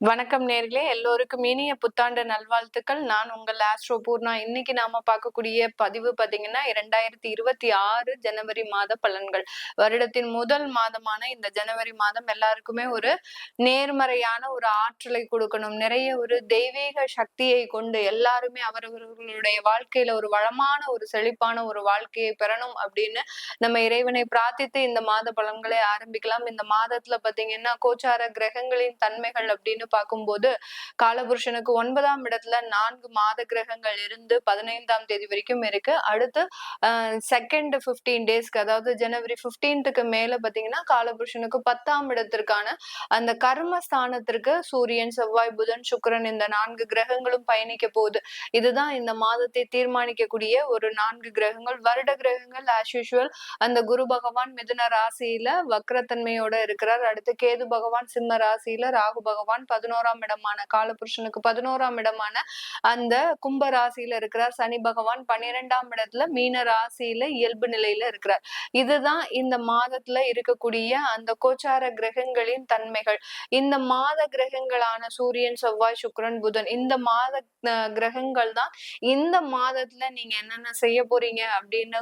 வணக்கம் நேர்களே. எல்லோருக்கும் இனிய புத்தாண்டு நல்வாழ்த்துக்கள். நான் உங்கள் ஆஸ்ட்ரோ பூர்ணா. இன்னைக்கு நாம பார்க்கக்கூடிய பதிவு பாத்தீங்கன்னா இரண்டாயிரத்தி இருபத்தி ஆறு ஜனவரி மாத பலன்கள். வருடத்தின் முதல் மாதமான இந்த ஜனவரி மாதம் எல்லாருக்குமே ஒரு நேர்மறையான ஒரு ஆற்றலை கொடுக்கணும். நிறைய ஒரு தெய்வீக சக்தியை கொண்டு எல்லாருமே அவரவர்களுடைய வாழ்க்கையில ஒரு வளமான ஒரு செழிப்பான ஒரு வாழ்க்கையை பெறணும் அப்படின்னு நம்ம இறைவனை பிரார்த்தித்து இந்த மாத பலன்களை ஆரம்பிக்கலாம். இந்த மாதத்துல பாத்தீங்கன்னா கோச்சார கிரகங்களின் தன்மைகள் அப்படின்னு அப்படின்னு பார்க்கும்போது காலபுருஷனுக்கு ஒன்பதாம் இடத்துல நான்கு மாத கிரகங்கள் இருந்து பதினைந்தாம் தேதி வரைக்கும் இருக்கு. அடுத்து செகண்ட் பிப்டீன் டேஸ்க்கு அதாவது ஜனவரி பிப்டீன்த்துக்கு மேல பாத்தீங்கன்னா காலபுருஷனுக்கு பத்தாம் இடத்திற்கான அந்த கர்ம ஸ்தானத்திற்கு சூரியன் செவ்வாய் புதன் சுக்கரன் இந்த நான்கு கிரகங்களும் பயணிக்க போகுது. இதுதான் இந்த மாதத்தை தீர்மானிக்கக்கூடிய ஒரு நான்கு கிரகங்கள். வருட கிரகங்கள் ஆஸ் யூஷுவல் அந்த குரு பகவான் மிதுன ராசியில வக்ரத்தன்மையோட இருக்கிறார். அடுத்து கேது பகவான் சிம்ம ராசியில ராகு பகவான் பதினோராம் இடமான காலபுருஷனுக்கு பதினோராம் இடமான அந்த கும்ப ராசியில இருக்கிறார். சனி பகவான் பன்னிரெண்டாம் இடத்துல மீன ராசியில இயல்பு நிலையில இருக்கிறார். இதுதான் இந்த மாதத்துல இருக்கக்கூடிய அந்த கோச்சார கிரகங்களின் தன்மைகள். இந்த மாத கிரகங்களான சூரியன் செவ்வாய் சுக்கரன் புதன் இந்த மாத கிரகங்கள் தான் இந்த மாதத்துல நீங்க என்னென்ன செய்ய போறீங்க அப்படின்னு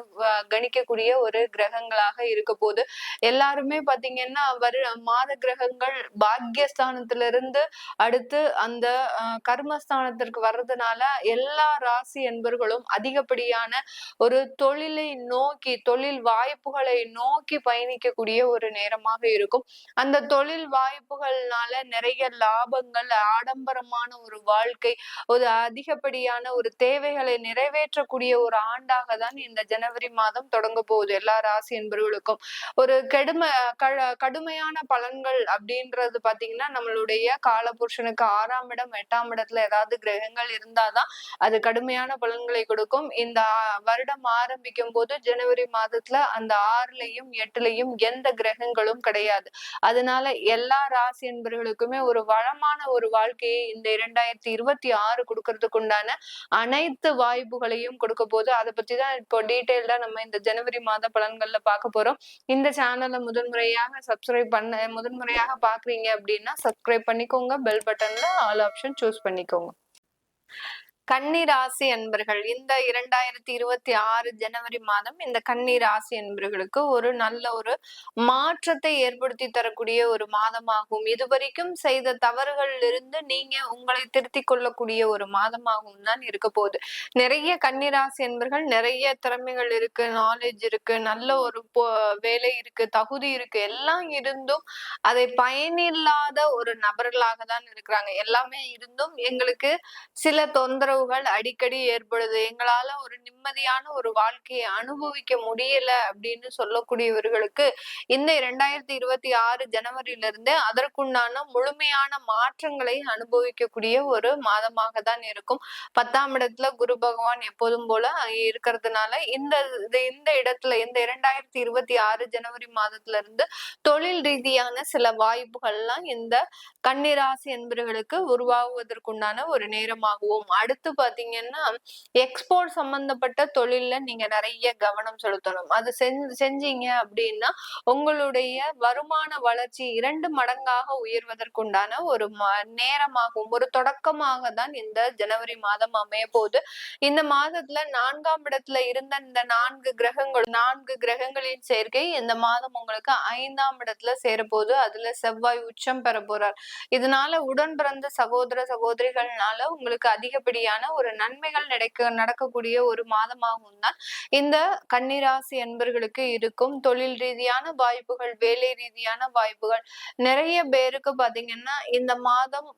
கணிக்கக்கூடிய ஒரு கிரகங்களாக இருக்க போது எல்லாருமே பாத்தீங்கன்னா வரு மாத கிரகங்கள் பாக்யஸ்தானத்திலிருந்து அடுத்து அந்த கர்மஸ்தானத்திற்கு வர்றதுனால எல்லா ராசி என்பர்களும் அதிகப்படியான ஒரு தொழிலை நோக்கி தொழில் வாய்ப்புகளை நோக்கி பயணிக்கக்கூடிய ஒரு நேரமாக இருக்கும். அந்த தொழில் வாய்ப்புகள்னால நிறைய லாபங்கள் ஆடம்பரமான ஒரு வாழ்க்கை ஒரு அதிகப்படியான ஒரு தேவைகளை நிறைவேற்றக்கூடிய ஒரு ஆண்டாக தான் இந்த ஜனவரி மாதம் தொடங்க போகுது. எல்லா ராசி என்பவர்களுக்கும் ஒரு கெடுமை கடுமையான பலன்கள் அப்படின்றது பாத்தீங்கன்னா நம்மளுடைய காலபுருஷனுக்கு ஆறாம் இடம் எட்டாம் இடத்துல ஏதாவது கிரகங்கள் இருந்தாதான் அது கடுமையான பலன்களை கொடுக்கும். இந்த வருடம் ஆரம்பிக்கும் போது ஜனவரி மாதத்துல அந்த ஆறுலையும் எட்டுலையும் எந்த கிரகங்களும் கிடையாது. அதனால எல்லா ராசி என்பவர்களுக்குமே ஒரு வளமான ஒரு வாழ்க்கையை இந்த இரண்டாயிரத்தி இருபத்தி ஆறு கொடுக்கறதுக்கு உண்டான அனைத்து வாய்ப்புகளையும் கொடுக்க போது அதை பத்தி தான் இப்போ டீட்டெயில்டா நம்ம இந்த ஜனவரி மாத பலன்கள்ல பார்க்க போறோம். இந்த சேனலை முதன்முறையாக சப்ஸ்கிரைப் பண்ண முதன்முறையாக பாக்குறீங்க அப்படின்னா சப்ஸ்கிரைப் பண்ணிக்கோங்க. பெல் பட்டன்ல ஆல் ஆப்ஷன் சூஸ் பண்ணிக்கோங்க. கன்னிராசி என்பர்கள் அன்பர்கள் இந்த இரண்டாயிரத்தி இருபத்தி ஆறு ஜனவரி மாதம் இந்த கன்னிராசி அன்பர்களுக்கு ஒரு நல்ல ஒரு மாற்றத்தை ஏற்படுத்தி தரக்கூடிய ஒரு மாதமாகும். இதுவரைக்கும் செய்த தவறுகளில் இருந்து நீங்க உங்களை திருத்தி கொள்ளக்கூடிய ஒரு மாதமாகவும் தான் இருக்க போகுது. நிறைய கன்னிராசி என்பர்கள் நிறைய திறமைகள் இருக்கு நாலேஜ் இருக்கு நல்ல ஒரு வேலை இருக்கு தகுதி இருக்கு எல்லாம் இருந்தும் அதை பயனில்லாத ஒரு நபர்களாக தான் இருக்கிறாங்க. எல்லாமே இருந்தும் எங்களுக்கு சில தொந்தரவு தொந்தரவுகள் அடிக்கடி ஏற்படுது. எங்களால ஒரு நிம்மதியான ஒரு வாழ்க்கையை அனுபவிக்க முடியல அப்படின்னு சொல்லக்கூடியவர்களுக்கு இந்த இரண்டாயிரத்தி இருபத்தி ஆறு ஜனவரியில இருந்தே அதற்குண்டான முழுமையான மாற்றங்களை அனுபவிக்கக்கூடிய ஒரு மாதமாக தான் இருக்கும். பத்தாம் இடத்துல குரு பகவான் எப்போதும் போல இருக்கிறதுனால இந்த இந்த இடத்துல இந்த இரண்டாயிரத்தி இருபத்தி ஆறு ஜனவரி மாதத்துல இருந்து தொழில் ரீதியான சில வாய்ப்புகள்லாம் இந்த கன்னிராசி என்பவர்களுக்கு உருவாகுவதற்குண்டான ஒரு நேரமாகவும் அடுத்து அடுத்து பாத்தீங்கன்னா எக்ஸ்போர்ட் சம்பந்தப்பட்ட தொழில்ல நீங்க நிறைய கவனம் செலுத்தணும். அது செஞ்சீங்க அப்படின்னா உங்களுடைய வருமான வளர்ச்சி இரண்டு மடங்காக உயர்வதற்குண்டான ஒரு நேரமாகும். ஒரு தொடக்கமாக தான் இந்த ஜனவரி மாதம் அமைய போகுது. இந்த மாதத்துல நான்காம் இடத்துல இருந்த இந்த நான்கு கிரகங்கள் நான்கு கிரகங்களின் சேர்க்கை இந்த மாதம் உங்களுக்கு ஐந்தாம் இடத்துல சேரப்போகுது. அதுல செவ்வாய் உச்சம் பெற போறார் இதனால உடன் பிறந்த சகோதர சகோதரிகள்னால உங்களுக்கு அதிகப்படியான மாதிரியான ஒரு நன்மைகள் நடக்க நடக்கக்கூடிய ஒரு மாதமாகவும் தான் இந்த கன்னிராசி என்பர்களுக்கு இருக்கும். தொழில் ரீதியான வாய்ப்புகள் வேலை ரீதியான வாய்ப்புகள் நிறைய பேருக்கு பாத்தீங்கன்னா இந்த மாதம்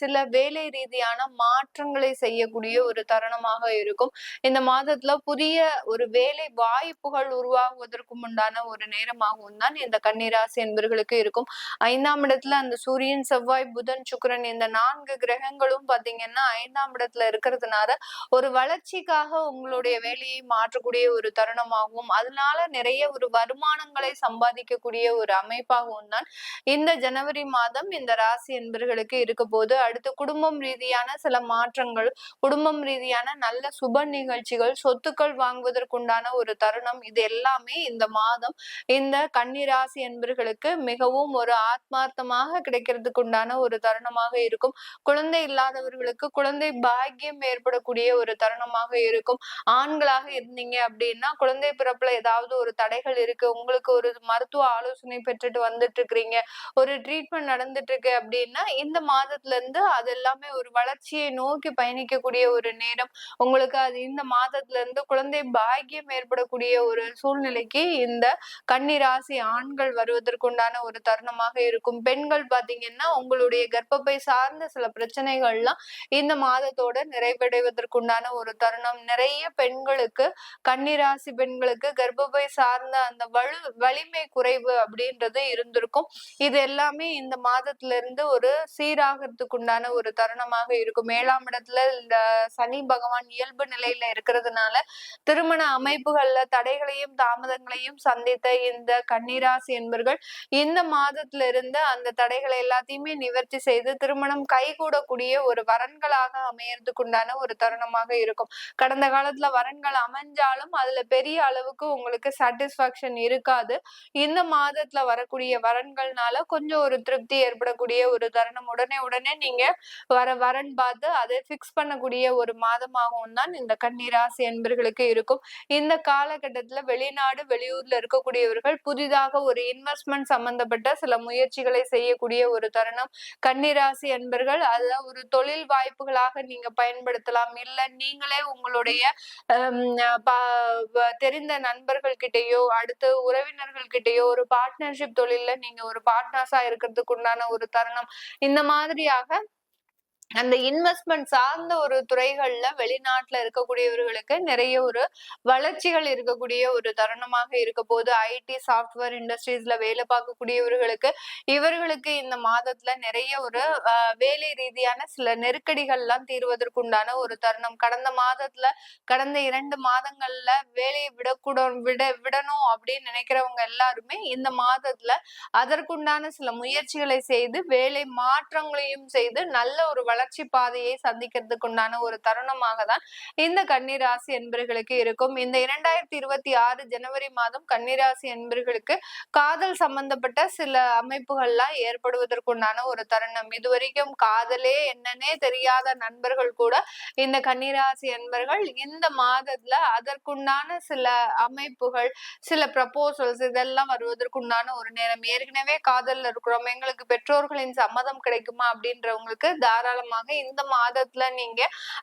சில வேலை ரீதியான மாற்றங்களை செய்யக்கூடிய ஒரு தருணமாக இருக்கும். இந்த மாதத்துல புதிய ஒரு வேலை வாய்ப்புகள் உருவாகுவதற்கும் உண்டான ஒரு நேரமாகவும் தான் இந்த கன்னிராசி என்பர்களுக்கு இருக்கும். ஐந்தாம் இடத்துல அந்த சூரியன் செவ்வாய் புதன் சுக்கரன் இந்த நான்கு கிரகங்களும் பாத்தீங்கன்னா ஐந்தாம் இடத்துல மாதத்துல இருக்கிறதுனால ஒரு வளர்ச்சிக்காக உங்களுடைய வேலையை மாற்றக்கூடிய ஒரு தருணமாகவும் அதனால நிறைய ஒரு வருமானங்களை சம்பாதிக்கக்கூடிய ஒரு அமைப்பாகவும் தான் இந்த ஜனவரி மாதம் இந்த ராசி என்பர்களுக்கு இருக்க போது அடுத்து குடும்பம் ரீதியான சில மாற்றங்கள் குடும்பம் ரீதியான நல்ல சுப நிகழ்ச்சிகள் சொத்துக்கள் வாங்குவதற்குண்டான ஒரு தருணம் இது எல்லாமே இந்த மாதம் இந்த கன்னிராசி என்பர்களுக்கு மிகவும் ஒரு ஆத்மார்த்தமாக கிடைக்கிறதுக்குண்டான ஒரு தருணமாக இருக்கும். குழந்தை இல்லாதவர்களுக்கு குழந்தை பாய் பாக்கியம் ஏற்படக்கூடிய ஒரு தருணமாக இருக்கும். ஆண்களாக இருந்தீங்க அப்படின்னா குழந்தை பிறப்புல ஏதாவது ஒரு தடைகள் இருக்கு. உங்களுக்கு ஒரு மருத்துவ ஆலோசனை பெற்றுட்டு வந்துட்டு இருக்கிறீங்க ஒரு ட்ரீட்மெண்ட் நடந்துட்டு இருக்கு அப்படின்னா இந்த மாதத்துல இருந்து அது எல்லாமே ஒரு வளர்ச்சியை நோக்கி பயணிக்கக்கூடிய ஒரு நேரம். உங்களுக்கு அது இந்த மாதத்துல இருந்து குழந்தை பாக்கியம் ஏற்படக்கூடிய ஒரு சூழ்நிலைக்கு இந்த கன்னிராசி ஆண்கள் வருவதற்குண்டான ஒரு தருணமாக இருக்கும். பெண்கள் பாத்தீங்கன்னா உங்களுடைய கர்ப்பப்பை சார்ந்த சில பிரச்சனைகள்லாம் இந்த மாதத்தோட நிறைவடைவதற்குண்டான ஒரு தருணம். நிறைய பெண்களுக்கு கன்னிராசி பெண்களுக்கு கர்ப்பப்பை சார்ந்த அந்த வலு வலிமை குறைவு அப்படின்றது இருந்திருக்கும். இது எல்லாமே இந்த மாதத்துல இருந்து ஒரு சீராகிறதுக்கு உண்டான ஒரு தருணமாக இருக்கும். ஏழாம் இடத்துல இந்த சனி பகவான் இயல்பு நிலையில இருக்கிறதுனால திருமண அமைப்புகள்ல தடைகளையும் தாமதங்களையும் சந்தித்த இந்த கன்னிராசி என்பர்கள் இந்த மாதத்துல இருந்து அந்த தடைகளை எல்லாத்தையுமே நிவர்த்தி செய்து திருமணம் கைகூடக்கூடிய ஒரு வரன்களாக அமையறதுக்கு உண்டான ஒரு தருணமாக இருக்கும். கடந்த காலத்துல வரன்கள் அமைஞ்சாலும் அதுல பெரிய அளவுக்கு உங்களுக்கு சாட்டிஸ்பாக்சன் இருக்காது. இந்த மாதத்துல வரக்கூடிய வரன்கள்னால கொஞ்சம் ஒரு திருப்தி ஏற்படக்கூடிய ஒரு தருணம். உடனே உடனே நீங்க வர வரன் பார்த்து அதை ஃபிக்ஸ் பண்ணக்கூடிய ஒரு மாதமாகவும் தான் இந்த கன்னிராசி என்பர்களுக்கு இருக்கும். இந்த காலகட்டத்துல வெளிநாடு வெளியூர்ல இருக்கக்கூடியவர்கள் புதிதாக ஒரு இன்வெஸ்ட்மெண்ட் சம்பந்தப்பட்ட சில முயற்சிகளை செய்யக்கூடிய ஒரு தருணம். கன்னிராசி என்பர்கள் அதுல ஒரு தொழில் வாய்ப்புகளாக நீங்க பயன்படுத்தலாம். இல்ல நீங்களே உங்களுடைய தெரிந்த நண்பர்கள் கிட்டயோ அடுத்து உறவினர்கள் கிட்டேயோ ஒரு பார்ட்னர்ஷிப் தொழில நீங்க ஒரு பார்ட்னர்ஸா இருக்கிறதுக்கு உண்டான ஒரு தருணம். இந்த மாதிரியாக அந்த இன்வெஸ்ட்மெண்ட் சார்ந்த ஒரு துறைகள்ல வெளிநாட்டுல இருக்கக்கூடியவர்களுக்கு நிறைய ஒரு வளர்ச்சிகள் இருக்கக்கூடிய ஒரு தருணமாக இருக்க போது ஐடி சாஃப்ட்வேர் இண்டஸ்ட்ரீஸ்ல வேலை பார்க்கக்கூடியவர்களுக்கு இவர்களுக்கு இந்த மாதத்துல நிறைய ஒரு வேலை ரீதியான சில நெருக்கடிகள்லாம் தீர்வதற்குண்டான ஒரு தருணம். கடந்த மாதத்துல கடந்த இரண்டு மாதங்கள்ல வேலையை விடக்கூட விட விடணும் அப்படின்னு நினைக்கிறவங்க எல்லாருமே இந்த மாதத்துல அதற்குண்டான சில முயற்சிகளை செய்து வேலை மாற்றங்களையும் செய்து நல்ல ஒரு வளர்ச்சி பாதையை சந்திக்கிறதுக்கு உண்டான ஒரு தருணமாக தான் இந்த கன்னிராசி என்பர்களுக்கு இருக்கும். இந்த இரண்டாயிரத்தி இருபத்தி ஆறு ஜனவரி மாதம் கன்னிராசி என்பர்களுக்கு காதல் சம்பந்தப்பட்ட சில அமைப்புகள்லாம் ஏற்படுவதற்குண்டான ஒரு தருணம். இதுவரைக்கும் காதலே என்னன்னே தெரியாத நண்பர்கள் கூட இந்த கன்னிராசி என்பர்கள் இந்த மாதத்துல அதற்குண்டான சில அமைப்புகள் சில ப்ரப்போசல்ஸ் இதெல்லாம் வருவதற்குண்டான ஒரு நேரம். ஏற்கனவே காதல்ல இருக்கிறோம். எங்களுக்கு பெற்றோர்களின் சம்மதம் கிடைக்குமா அப்படின்றவங்களுக்கு தாராளம் மூலமாக இந்த மாதத்துல நீங்க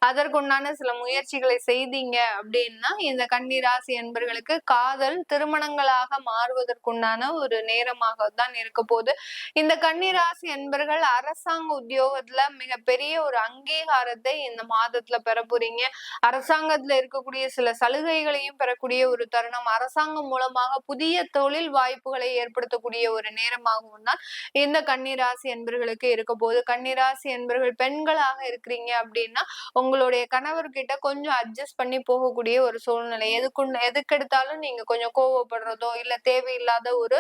அதற்குண்டான சில முயற்சிகளை செய்தீங்க அப்படின்னா இந்த கன்னிராசி என்பர்களுக்கு காதல் திருமணங்களாக மாறுவதற்குண்டான ஒரு நேரமாக தான் இருக்க போது இந்த கன்னிராசி என்பர்கள் அரசாங்க உத்தியோகத்துல மிகப்பெரிய ஒரு அங்கீகாரத்தை இந்த மாதத்துல பெற போறீங்க. அரசாங்கத்துல இருக்கக்கூடிய சில சலுகைகளையும் பெறக்கூடிய ஒரு தருணம் அரசாங்கம் மூலமாக புதிய தொழில் வாய்ப்புகளை ஏற்படுத்தக்கூடிய ஒரு நேரமாகவும் தான் இந்த கன்னிராசி என்பர்களுக்கு இருக்க போது கன்னிராசி என்பர்கள் பெண் பெண்களாக இருக்கிறீங்க அப்படின்னா உங்களுடைய கணவர்கிட்ட கொஞ்சம் அட்ஜஸ்ட் பண்ணி போகக்கூடிய ஒரு சூழ்நிலை. எதுக்கு எதுக்கு எடுத்தாலும் நீங்க கொஞ்சம் கோவப்படுறதோ இல்ல தேவையில்லாத ஒரு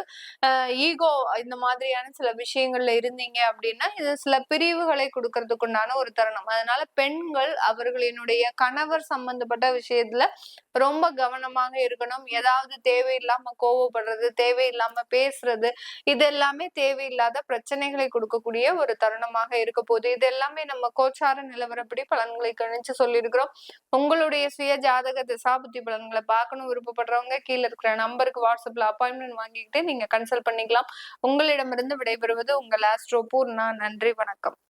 ஈகோ இந்த மாதிரியான சில விஷயங்கள்ல இருந்தீங்க அப்படின்னா இது சில பிரிவுகளை கொடுக்கறதுக்குண்டான ஒரு தருணம். அதனால பெண்கள் அவர்களினுடைய கணவர் சம்பந்தப்பட்ட விஷயத்துல ரொம்ப கவனமாக இருக்கணும். ஏதாவது தேவையில்லாம கோவப்படுறது தேவையில்லாம பேசுறது இது எல்லாமே தேவையில்லாத பிரச்சனைகளை கொடுக்கக்கூடிய ஒரு தருணமாக இருக்க போகுது. இது எல்லாமே நம்ம கோச்சார நிலவரப்படி பலன்களை கணிச்சு சொல்லியிருக்கிறோம். உங்களுடைய சுய ஜாதக திசாபுத்தி பலன்களை பார்க்கணும் விருப்பப்படுறவங்க கீழே இருக்கிற நம்பருக்கு வாட்ஸ்அப்ல அப்பாயின்மெண்ட் வாங்கிக்கிட்டு நீங்க கன்சல்ட் பண்ணிக்கலாம். உங்களிடமிருந்து விடைபெறுவது உங்கள் ஆஸ்ட்ரோ பூர்ணா நன்றி வணக்கம்.